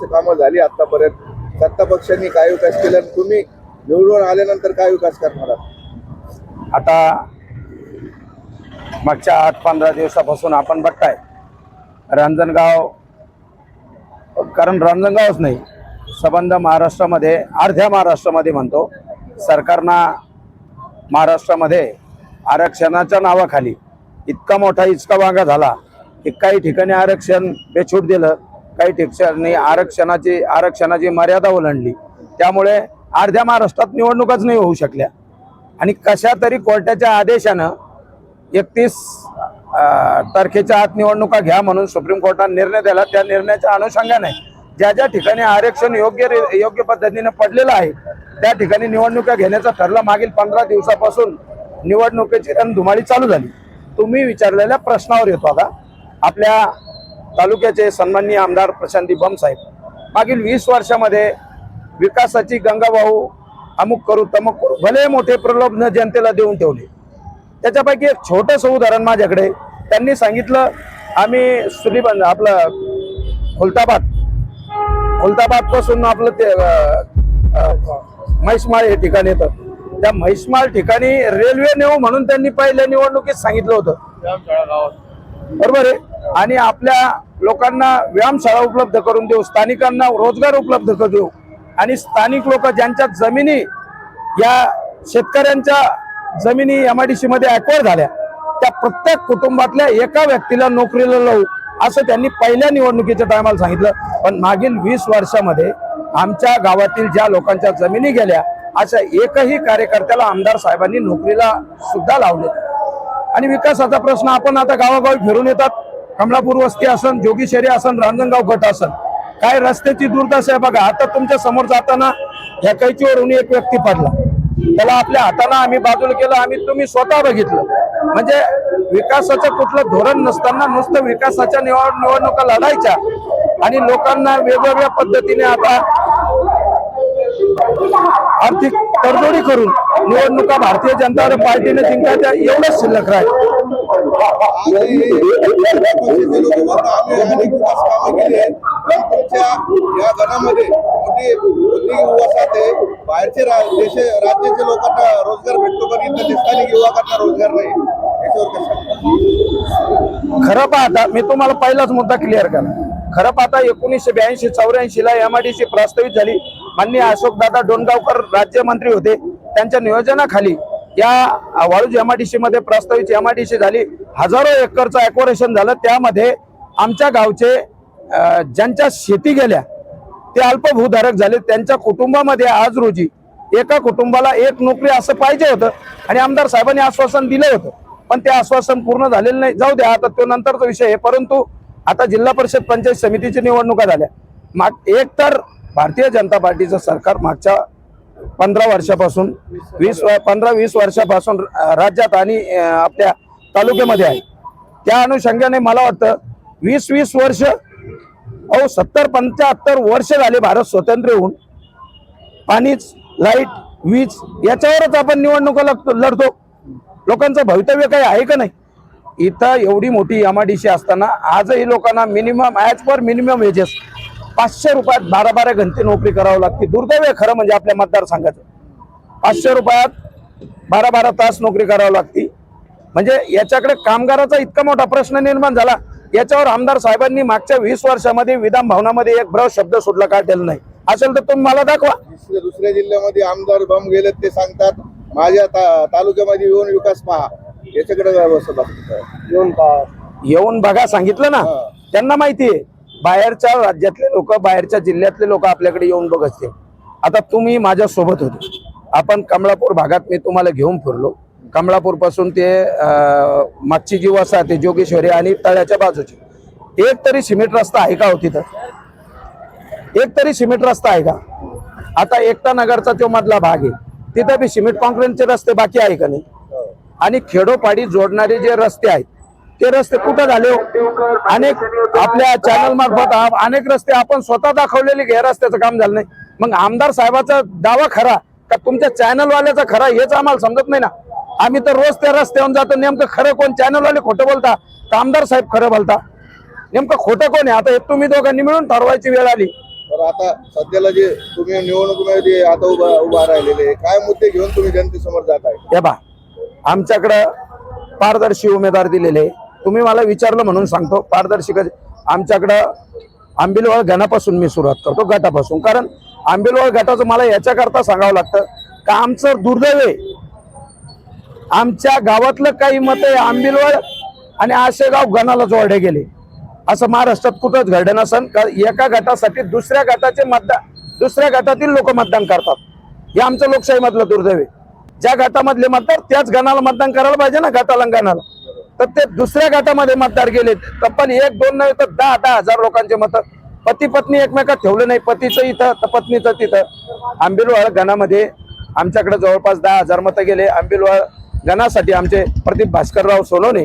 वर्ष कामं झाली आतापर्यंत सत्ता पक्षांनी काय विकास केला तुम्ही निवडून आल्यानंतर काय विकास करणार आहात? आता मागच्या आठ पंधरा दिवसापासून आपण बघताय रांजणगाव कारण रांजणगावच नाही संबंध महाराष्ट्रामध्ये अर्ध्या महाराष्ट्रामध्ये म्हणतो सरकारनं महाराष्ट्रामध्ये आरक्षणाच्या नावाखाली इतका मोठा इचका वांगा झाला की काही ठिकाणी आरक्षण बेछूट दिलं काही ठिकाणी आरक्षणाची आरक्षणाची मर्यादा ओलांडली. त्यामुळे अर्ध्या महाराष्ट्रात निवडणुकाच नाही होऊ शकल्या. आणि कशा तरी कोर्टाच्या आदेशानं एकतीस तारखेच्या आत निवडणुका घ्या म्हणून सुप्रीम कोर्टाने निर्णय दिला. त्या निर्णयाच्या अनुषंगाने ज्या ज्या ठिकाणी आरक्षण योग्य योग्य पद्धतीने पडलेलं आहे त्या ठिकाणी निवडणुका घेण्याचं ठरलं. मागील पंधरा दिवसापासून निवडणुकीची रणधुमाळी चालू झाली. तुम्ही विचारलेल्या प्रश्नावर येतो आता. आपल्या तालुक्याचे सन्माननीय आमदार प्रशांती बमसाहेब. मागील वीस वर्षामध्ये विकासाची गंगाभाऊ अमुक करू तमुक करू भले मोठे प्रलोभन जनतेला देऊन ठेवले. त्याच्यापैकी एक छोटंसं उदाहरण माझ्याकडे. त्यांनी सांगितलं आम्ही सुलीबंद आपलं खुलताबाद खुलताबादपासून आपलं ते म्हैसमाळ हे ठिकाण येतं. त्या म्हैसमाळ ठिकाणी रेल्वे नेऊ म्हणून त्यांनी पहिल्या निवडणुकीत सांगितलं होतं. बरोबर आहे? आणि आपल्या लोकांना व्यायामशाळा उपलब्ध करून देऊ स्थानिकांना रोजगार उपलब्ध करून देऊ. आणि स्थानिक लोक ज्यांच्या जमिनी या शेतकऱ्यांच्या जमिनी एम आय डी सी मध्ये अक्वायर झाल्या त्या प्रत्येक कुटुंबातल्या एका व्यक्तीला नोकरीला लावू असं त्यांनी पहिल्या निवडणुकीच्या टायमाला सांगितलं. पण मागील वीस वर्षामध्ये आमच्या गावातील ज्या लोकांच्या जमिनी गेल्या अशा एकही कार्यकर्त्याला आमदार साहेबांनी नोकरीला सुद्धा लावले. आणि विकासाचा प्रश्न आपण आता गावागावी फिरून येतात. कमलापूर वस्ती असन जोगीशेरी असन रांजणगाव गट असन. काय रस्त्याची दुर्दशा आहे बघा. आता तुमच्यासमोर जाताना या कैचीवरून एक व्यक्ती पडला. त्याला आपल्या हाताने आम्ही बाजूला केलं आम्ही तुम्ही स्वतः बघितलं. म्हणजे विकासाचं कुठलं धोरण नसताना नुसतं विकासाच्या निवड निवडणुका लढायच्या आणि लोकांना वेगवेगळ्या पद्धतीने आता आर्थिक तडजोडी करून निवडणुका भारतीय जनता पार्टीने जिंकायच्या एवढंच शिल्लक राहील. तुमच्या या गणामध्ये मोठी मोठी आहे बाहेरचे देश राज्याच्या लोकांना रोजगार भेटतो पण इथं स्थानिक युवकांना रोजगार नाही याच्यावर खरं पाहता मी तुम्हाला पहिलाच मुद्दा क्लिअर करा खरं पाहता एकोणीसशे ब्याऐंशी चौऱ्याऐंशी ला एमआयडीसी प्रस्तावित झाली. माननीय अशोकदादा डोणगावकर राज्यमंत्री होते. त्यांच्या नियोजनाखाली या वाळूज एमआयडीसी मध्ये प्रस्तावित एमआयडीसी झाली. हजारो एकरचं ॲक्वरेशन झालं. त्यामध्ये आमच्या गावचे ज्यांच्या शेती गेल्या ते अल्पभूधारक झाले. त्यांच्या कुटुंबामध्ये आज रोजी एका कुटुंबाला एक नोकरी असं पाहिजे होतं आणि आमदार साहेबांनी आश्वासन दिलं होतं. पण ते आश्वासन पूर्ण झालेलं नाही. जाऊ द्या आता तो नंतरचा विषय आहे. परंतु आता जिल्हा परिषद पंचायत समितीची निवडणुका झाल्या. माग एक तर भारतीय जनता पार्टीचं सरकार मागच्या पंधरा वर्षापासून वीस पंधरा वीस वर्षापासून राज्यात आणि आपल्या तालुक्यामध्ये आहे. त्या अनुषंगाने मला वाटतं वीस वीस वर्ष अहो सत्तर पंच्याहत्तर वर्ष झाले भारत स्वतंत्र होऊन. पाणीच लाइट वीज याच्यावरच आपण निवडणुका लढतो लढतो. लोकांचं भवितव्य काही आहे का नाही? इथं एवढी मोठी एमआयडीसी असताना आजही लोकांना minimum as per minimum wages पाचशे रुपयात बारा बारा घंटे नोकरी करावं लागते. दुर्दैव आहे खरं म्हणजे आपल्या मतदारसंघाचं पाचशे रुपयात बारा बारा तास नोकरी करावी लागते. म्हणजे याच्याकडे कामगाराचा इतका मोठा प्रश्न निर्माण झाला. याच्यावर आमदार साहेबांनी मागच्या वीस वर्षामध्ये विधान भवनामध्ये एक ब्र शब्द सुटला का त्याला नाही. असेल तर तुम्ही मला दाखवा. दुसऱ्या जिल्ह्यामध्ये आमदार बम गेलेत ते सांगतात. माझ्या तालुक्यामध्ये येऊन विकास पहा. याच्याकडे काय येऊन पहा. येऊन बघा सांगितलं ना. त्यांना माहिती आहे. बाहेरच्या राज्यातले लोक बाहेरच्या जिल्ह्यातले लोक आपल्याकडे येऊन बघत आता तुम्ही माझ्या सोबत होते. आपण कमळापूर भागात मी तुम्हाला घेऊन फिरलो. कमळापूरपासून ते मागची जी वसाहत आहे जोगेश्वरी आणि तळ्याच्या बाजूची. एक तरी सिमेंट रस्ता आहे का हो तिथं? एक तरी सिमेंट रस्ता आहे का? आता एकता नगरचा तो मधला भाग आहे तिथं बी सिमेंट कॉन्क्रीटचे रस्ते बाकी आहे का नाही? आणि खेडोपाडी जोडणारे जे रस्ते आहेत ते रस्ते कुठं झाले? अनेक आपल्या चॅनल मार्फत अनेक रस्ते आपण स्वतः दाखवलेले की या रस्त्याचं काम झालं नाही. मग आमदार साहेबाचा दावा खरा का तुमच्या चॅनल वाल्याचा खरा हेच आम्हाला समजत नाही ना? आम्ही तर रोज त्या रस्त्यावर जातो. नेमकं खरं कोण? चॅनल वाले खोटं बोलता? का आमदार साहेब खरं बोलता? नेमकं खोटं कोण आहे? आता हे तुम्ही दोघांनी मिळून ठरवायची वेळ आली. तर आता सध्याला जे तुम्ही निवडणुकीमध्ये आता उभा उभा राहिलेले काय मुद्दे घेऊन तुम्ही जनतेसमोर जात आहे हे बा आमच्याकडं पारदर्शी उमेदवार दिलेले तुम्ही मला विचारलं म्हणून सांगतो. पारदर्शक आमच्याकडं आंबिलवाळ गणापासून मी सुरुवात करतो गटापासून कारण आंबिलवाळ गटाचं मला याच्याकरता सांगावं लागतं का आमचं दुर्दैव आहे. आमच्या गावातलं काही मत आहे आंबिलवाळ आणि आशेगाव गणाला जोडले गेले. असं महाराष्ट्रात कुठंच घडलं नसन. का एका गटासाठी दुसऱ्या गटाचे मतदान दुसऱ्या गटातील लोक मतदान करतात. हे आमचं लोकशाहीमधलं दुर्दैव आहे. ज्या गटामधले मतदार त्याच गणाला मतदान करायला पाहिजे ना गटाला गणाला. तर ते दुसऱ्या गटामध्ये मतदार गेले तब्बल एक दोन नव्हे तर दहा दहा हजार लोकांचे मत. पती पत्नी एकमेकात ठेवलं नाही. पतीचं इथं तर पत्नीचं तिथं. आंबिलवाळ गणामध्ये आमच्याकडे जवळपास दहा हजार मतं गेले. आंबिलवाळ गणासाठी आमचे प्रदीप भास्करराव सोनवणे.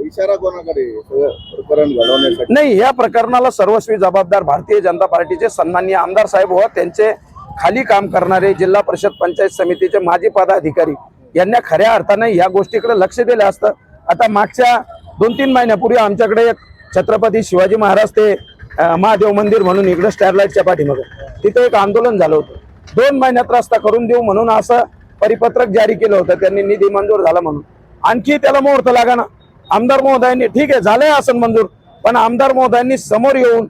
इशारा कोणाकडे प्रकरण घडवण्यासाठी. नाही या प्रकरणाला सर्वस्वी जबाबदार भारतीय जनता पार्टीचे सन्माननीय आमदार साहेब व त्यांचे खाली काम करणारे जिल्हा परिषद पंचायत समितीचे माजी पदाधिकारी यांना खऱ्या अर्थाने या गोष्टीकडे लक्ष दिलं असतं. आता मागच्या दोन तीन महिन्यापूर्वी आमच्याकडे एक छत्रपती शिवाजी महाराज ते महादेव मंदिर म्हणून इकडे स्टॅरलाईटच्या पाठीमागे. तिथे एक आंदोलन झालं होतं. दोन महिन्यात रस्ता करून देऊ म्हणून असं परिपत्रक जारी केलं होतं. त्यांनी निधी मंजूर झाला म्हणून. आणखी त्याला मुहूर्त लागा ना आमदार महोदयांनी ठीक आहे झालंय असं मंजूर पण आमदार महोदयांनी समोर येऊन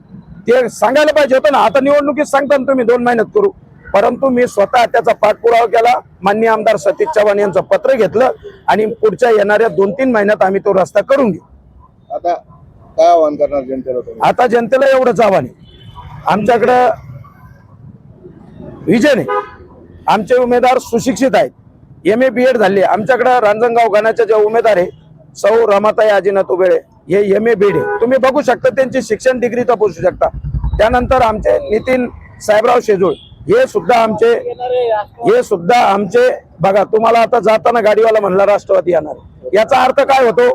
ते सांगायला पाहिजे होतं ना. आता निवडणुकीत सांगता ना तुम्ही दोन महिन्यात करू. परंतु मी स्वतः त्याचा पाठपुरावा केला. माननीय आमदार सतीश चव्हाण यांचं पत्र घेतलं आणि पुढच्या येणाऱ्या दोन तीन महिन्यात आम्ही तो रस्ता करून घेऊ. आता काय आवाहन करणार जनतेला आता जनतेला एवढंच आव्हान आहे. आमच्याकडं विजन आहे. आमचे उमेदवार सुशिक्षित आहेत. एम ए बी एड झाले. आमच्याकडं रांजणगाव गणाचे जे उमेदवार आहे सौ रमाताई अजिनाथ उबेळे हे एम ए बी आहे. तुम्ही बघू शकता त्यांची शिक्षण डिग्री तपासू शकता. त्यानंतर आमचे नितीन साहेबराव शेजूळ हे सुद्धा आमचे हे सुद्धा आमचे बघा तुम्हाला आता जाताना गाडीवाला म्हणला राष्ट्रवादी येणार. याचा अर्थ काय होतो?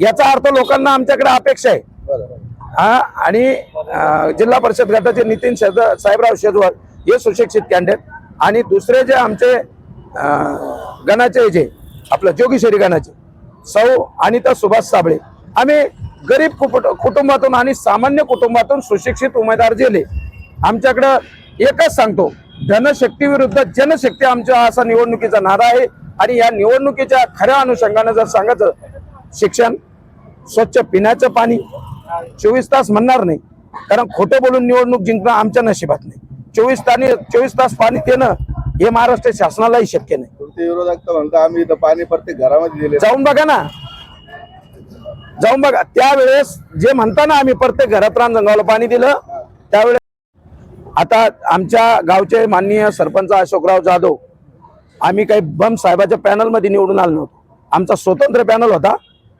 याचा अर्थ लोकांना आमच्याकडे अपेक्षा आहे. हा आणि जिल्हा परिषद गटाचे नितीन शेज साहेबराव शेजवाल हे सुशिक्षित कॅन्डिडेट आणि दुसरे जे आमचे गणाचे जे आपलं जोगेश्वरी गणाचे सौ अनिता सुभाष साबळे. आम्ही गरीब कुटुंबातून आणि सामान्य कुटुंबातून सुशिक्षित उमेदवार गेले आमच्याकडं एकच सांगतो धनशक्ती विरुद्ध जनशक्ती आमच्या असा निवडणुकीचा नारा आहे. आणि या निवडणुकीच्या खऱ्या अनुषंगाने जर सांगायचं शिक्षण स्वच्छ पिण्याचं पाणी चोवीस तास म्हणणार नाही कारण खोटं बोलून निवडणूक जिंकणं आमच्या नशिबात नाही. चोवीस तास चोवीस तास पाणी देणं हे महाराष्ट्र शासनालाही शक्य नाही. आम्ही पाणी प्रत्येक घरामध्ये दिले जाऊन बघा ना. जाऊन बघा. त्यावेळेस जे म्हणता ना आम्ही प्रत्येक घरात रांजणगावला पाणी दिलं त्यावेळेस आता आमच्या गावचे माननीय सरपंच अशोकराव जाधव आम्ही काही बम साहेबाच्या पॅनलमध्ये निवडून आलो नव्हतो. आमचा स्वतंत्र पॅनल होता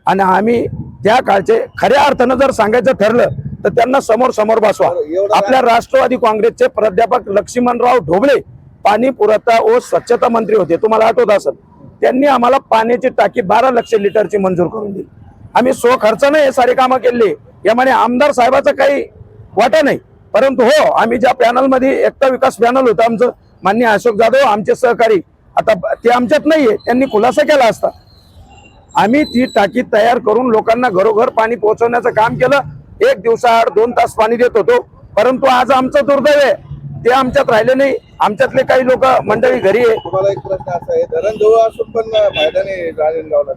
आणि आम्ही त्या काळचे खऱ्या अर्थानं जर सांगायचं ठरलं तर त्यांना समोर समोर बसवा. आपल्या राष्ट्रवादी काँग्रेसचे प्राध्यापक लक्ष्मणराव ढोबळे पाणी पुरवठा व स्वच्छता मंत्री होते. तुम्हाला आठवत असेल त्यांनी आम्हाला पाण्याची टाकी बारा लक्ष लिटरची मंजूर करून दिली. आम्ही स्व खर्चानं हे सारे कामं केले. यामध्ये आमदार साहेबाचं काही वाटा नाही. परंतु हो आम्ही ज्या पॅनलमध्ये एकता विकास पॅनल होतं आमचं मान्य अशोक जाधव आमचे सहकारी आता ते आमच्यात नाहीये त्यांनी खुलासा केला असता. आम्ही ती टाकी तयार करून लोकांना घरोघर पाणी पोहोचवण्याचं काम केलं. एक दिवसाआड दोन तास पाणी देत होतो. परंतु आज आमचं दुर्दैव आहे. ते आमच्यात राहिले नाही. आमच्यातले काही लोक मंडळी घरी आहे. तुम्हाला एक प्रश्न असा आहे धरण जवळ असून पण फायदा नाही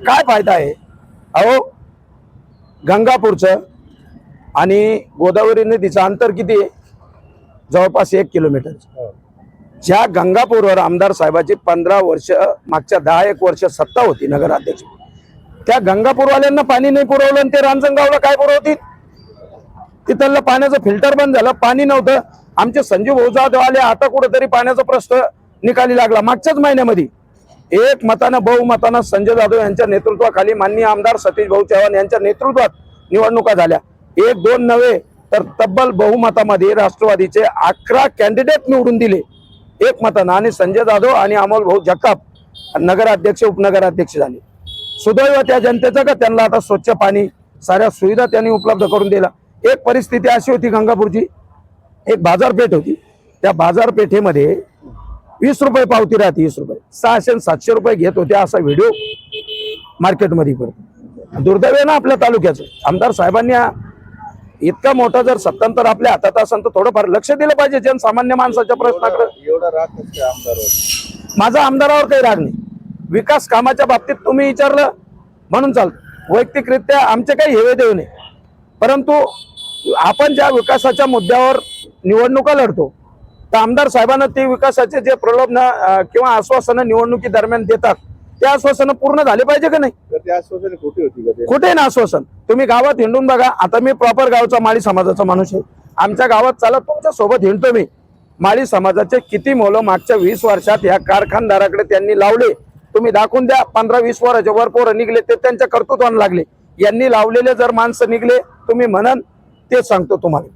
काय फायदा आहे? अहो गंगापूरचं आणि गोदावरी नदीचं अंतर किती आहे? जवळपास एक किलोमीटर. ज्या गंगापूरवर आमदार साहेबाची पंधरा वर्ष मागच्या दहा एक वर्ष सत्ता होती नगराध्यक्ष. त्या गंगापूरवाल्यांना पाणी नाही पुरवलं आणि ते रांजणगावला काय पुरवतील? तिथलं पाण्याचं फिल्टर बंद झालं पाणी नव्हतं. आमचे संजीव भाऊ आले आता कुठेतरी पाण्याचा प्रश्न निकाली लागला. मागच्याच महिन्यामध्ये एक मतानं बहुमतानं संजय जाधव यांच्या नेतृत्वाखाली माननीय आमदार सतीश भाऊ चव्हाण यांच्या नेतृत्वात निवडणुका झाल्या. एक दोन नव्हे तर तब्बल बहुमतामध्ये राष्ट्रवादीचे अकरा कॅन्डिडेट निवडून दिले. एक मतानं आणि संजय जाधव आणि अमोल भाऊ जगताप नगराध्यक्ष उपनगराध्यक्ष झाले. सुदैव त्या जनतेचं का? त्यांना आता स्वच्छ पाणी साऱ्या सुविधा त्यांनी उपलब्ध करून दिला एक परिस्थिती अशी होती गंगापूरची. एक बाजारपेठ होती. त्या बाजारपेठेमध्ये वीस रुपये पावती राहते वीस रुपये. सहाशे आणि सातशे रुपये घेत होते असा व्हिडिओ मार्केटमध्ये पडतो. दुर्दैव आहे ना आपल्या तालुक्याचं. आमदार साहेबांनी इतका मोठा जर सत्तांतर आपल्या हातात असेल तर थोडंफार लक्ष दिलं पाहिजे जनसामान्य माणसाच्या प्रश्नाकडे. एवढा राग माझा आमदारावर काही राग नाही. विकास कामाच्या बाबतीत तुम्ही विचारलं म्हणून चालतं. वैयक्तिकरित्या आमचे काही हेवे देऊ नये परंतु आपण ज्या विकासाच्या मुद्द्यावर निवडणुका लढतो तर आमदार साहेबांना ते विकासाचे जे प्रलोभन किंवा आश्वासनं निवडणुकी दरम्यान देतात ते आश्वासनं पूर्ण झाले पाहिजे का नाही? तर ते आश्वासन खोटी होती का ते? कुठे ना आश्वासन. तुम्ही गावात हिंडून बघा. आता मी प्रॉपर गावचा माळी समाजाचा माणूस आहे. आमच्या गावात चालत तुमच्यासोबत हिंडतो मी. माळी समाजाचे किती मोलं मागच्या वीस वर्षात या कारखानदाराकडे त्यांनी लावले. तुम्ही दाखवून द्या पंधरा वीस वराच्या वर पोरं निघले ते त्यांच्या कर्तृत्वान लागले. यांनी लावलेले जर माणसं निघले तुम्ही म्हणन तेच सांगतो तुम्हाला.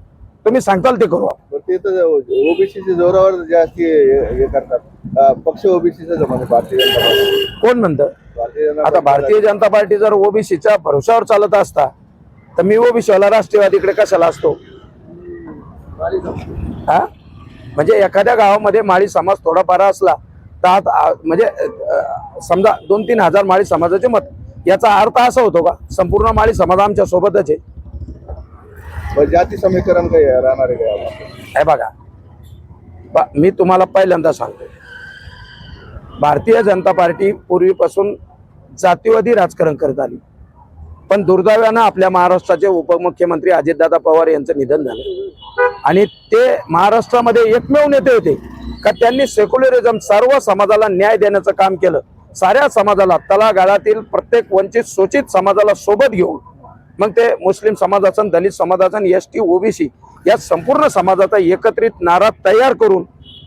तुम्ही सांगताल ते करू आपण. पण ते तर ओबीसीच्या जोरावर जास्त हे हे करतात. पक्ष ओबीसीचा म्हणजे भारतीय जनता पार्टी. कोण म्हणतं? भारतीय जनता आता भारतीय जनता पार्टी जर ओबीसीच्या भरोशावर चालत असता तर मी ओबीसीवाला राष्ट्रवादीकडे कशाला असतो? हा? म्हणजे एखाद्या गावामध्ये माळी समाज थोडाफार असला तर आज आ- म्हणजे अ, समजा दोन तीन हजार माळी समाजाचे मत याचा अर्थ असा होतो का? संपूर्ण माळी समाज आमच्या सोबतच आहे. मग जाती समीकरण काही राहणार आहे का? हे बघा. ब- मी तुम्हाला पहिल्यांदा सांगतो. भारतीय जनता पार्टी पूर्वीपासून जातीवादी राजकारण करत आली. पण दुर्दैवानं आपल्या महाराष्ट्राचे उपमुख्यमंत्री अजितदादा पवार यांचं निधन झालं. आणि ते महाराष्ट्रामध्ये एकमेव नेते होते. का त्यांनी सेक्युलरिझम सर्व समाजाला न्याय देण्याचं काम केलं. साऱ्या समाजाला तलागाळातील प्रत्येक वंचित शोषित समाजाला सोबत घेऊन. मग ते मुस्लिम समाजाचं दलित समाज एस टी ओबीसी या संपूर्ण समाजाचा एकत्रित नारा तयार करून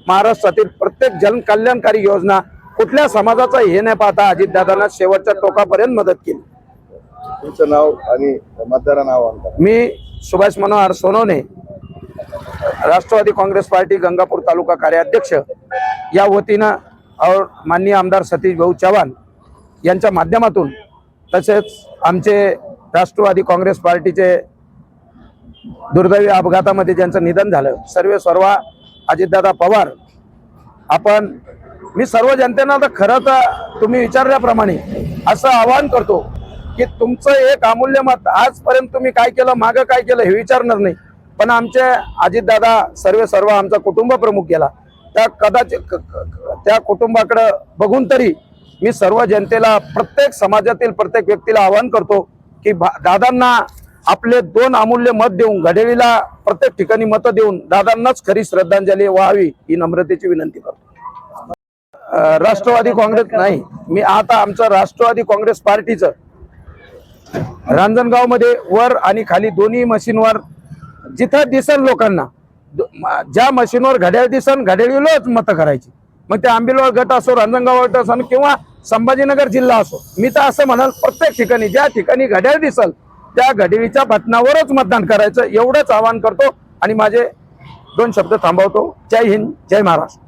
महाराष्ट्रातील प्रत्येक जनकल्याणकारी योजना कुठल्या समाजाचा हे न पाहता अजितदादांना शेवटच्या टोकापर्यंत मदत केली. तुमचं नाव आणि मतदारा नाव मी सुभाष मनोहर सोनवणे राष्ट्रवादी काँग्रेस पार्टी गंगापूर तालुका कार्याध्यक्ष. या वतीनं और माननीय आमदार सतीश भाऊ चव्हाण यांच्या माध्यमातून तसेच आमचे राष्ट्रवादी काँग्रेस पार्टीचे दुर्दैवी अपघातामध्ये ज्यांचं निधन झालं सर्व सर्व अजितदादा पवार आपण मी सर्व जनतेनं आता खरं तर तुम्ही विचारल्याप्रमाणे असं आवाहन करतो की तुमचं एक अमूल्य मत आजपर्यंत तुम्ही काय केलं मागं काय केलं हे विचारणार नाही. पण आमचे अजितदादा सर्व सर्व आमचा कुटुंब प्रमुख गेला. त्या कदाचित त्या कुटुंबाकडं बघून तरी मी सर्व जनतेला प्रत्येक समाजातील प्रत्येक व्यक्तीला आवाहन करतो की भा- दादांना आपले दोन अमूल्य मत देऊन घडेलीला प्रत्येक ठिकाणी मतं देऊन दादांनाच खरी श्रद्धांजली व्हावी ही नम्रतेची विनंती करतो. राष्ट्रवादी काँग्रेस नाही. मी आता आमचं राष्ट्रवादी काँग्रेस पार्टीचं रांजणगावमध्ये वर आणि खाली दोन्ही मशीनवर जिथं दिसन लोकांना ज्या मशीनवर घड्याळ दिसन घड्याळीलाच मतं करायची. मग ते आंबिलवाड गट असो रांजणगाव गट असो किंवा संभाजीनगर जिल्हा असो. मी तर असं म्हणाल प्रत्येक ठिकाणी ज्या ठिकाणी घड्याळ दिसल त्या घड्याळीच्या बटनावरच मतदान करायचं एवढंच आवाहन करतो आणि माझे दोन शब्द थांबवतो. जय हिंद जय महाराष्ट्र.